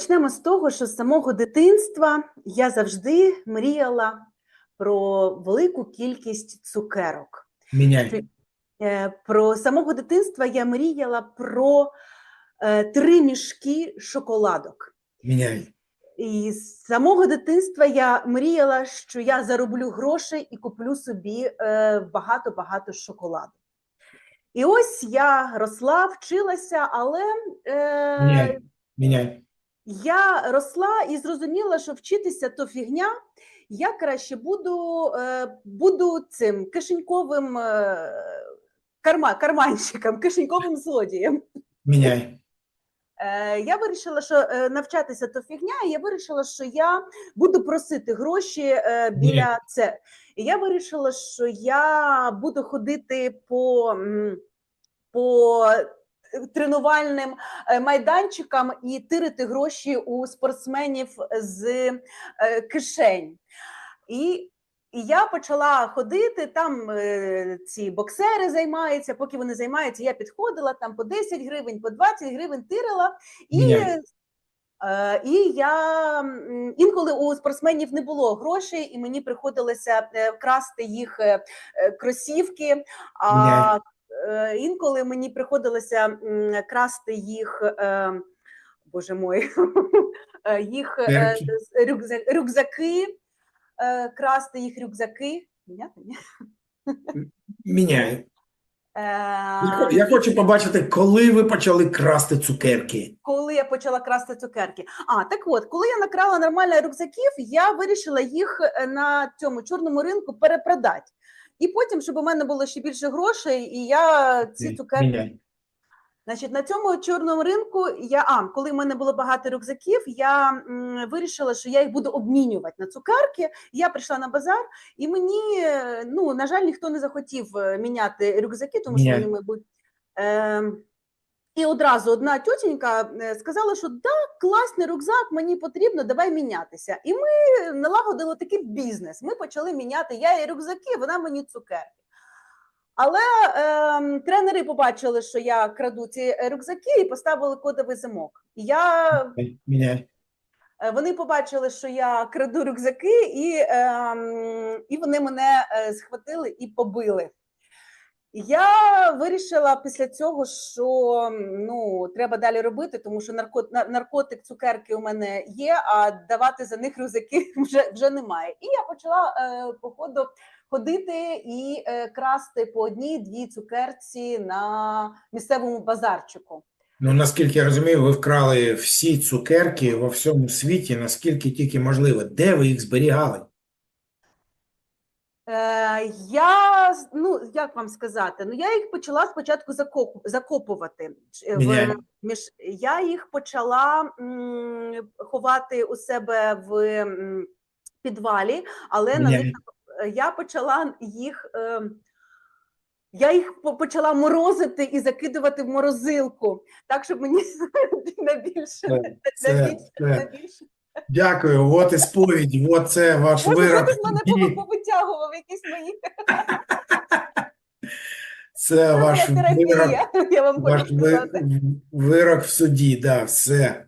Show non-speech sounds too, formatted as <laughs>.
почнемо з того, що з самого дитинства я завжди мріяла про велику кількість цукерок. Міняй. Е, Про самого дитинства я мріяла про е, три мішки шоколадок. Міняй. І з самого дитинства я мріяла, що я зароблю грошей і куплю собі е, багато-багато шоколаду. І ось я росла, вчилася, але Міняй. Міняй. Я росла і зрозуміла, що вчитися то фігня. Я краще буду, е, буду цим кишеньковим е, карма, карманщиком, кишеньковим злодієм. Міняй. Е, Я вирішила, що навчатися то фігня, і я вирішила, що я буду просити гроші біля це. І я вирішила, що я буду ходити по, по тренувальним е, майданчикам і тирити гроші у спортсменів з е, кишень. І і я почала ходити, там е, ці боксери займаються, поки вони займаються, я підходила там по 10 гривень, по 20 гривень тирила. І, е, і я інколи у спортсменів не було грошей, і мені приходилося вкрасти їх кросівки. А інколи мені приходилося красти їх. Е, Боже мой, <laughs> е, їх е, рюкзаки, е, красти їх рюкзаки. Міняти? Е, Я хочу побачити, коли ви почали красти цукерки. коли я почала красти цукерки. А так от, коли я накрала нормально рюкзаків, я вирішила їх е, на цьому чорному ринку перепродати. І потім, щоб у мене було ще більше грошей, і я ці цукерки. Значить, на цьому чорному ринку я а коли в мене було багато рюкзаків, я м, вирішила, що я їх буду обмінювати на цукерки. Я прийшла на базар, і мені ну на жаль, ніхто не захотів е, міняти рюкзаки, тому що вони, мабуть. Е, і одразу одна тітенька е, сказала, що да, класний рюкзак, мені потрібно, давай мінятися. І ми налагодили такий бізнес. Ми почали міняти я їй рюкзаки, вона мені цукерки. Але ем, тренери побачили, що я краду ці е, рюкзаки, і поставили кодовий замок. І я Міняй. Е, Вони побачили, що я краду рюкзаки, і, ем, і вони мене е, схватили і побили. Я вирішила після цього, що ну, треба далі робити, тому що нарко, на- наркотик, цукерки у мене є, а давати за них рюкзаки <laughs> вже, вже немає. І я почала е, по ходу ходити і е, красти по одній-дві цукерці на місцевому базарчику. Ну, наскільки я розумію, ви вкрали всі цукерки во всьому світі, наскільки тільки можливо. Де ви їх зберігали? Е, я, ну, як вам сказати, ну, я їх почала спочатку закопувати. Ч- В, між, я їх почала м, ховати у себе в м, підвалі, але на них е, я почала їх. Е, я їх почала морозити і закидувати в морозилку, так, щоб мені <laughs> на більше, Дякую, от і сповідь, от це ваш Може, вирок. хтось мене судді. повитягував якісь мої Це ваш вирок, я вам ваш хочу сказати. вирок в суді, да, все.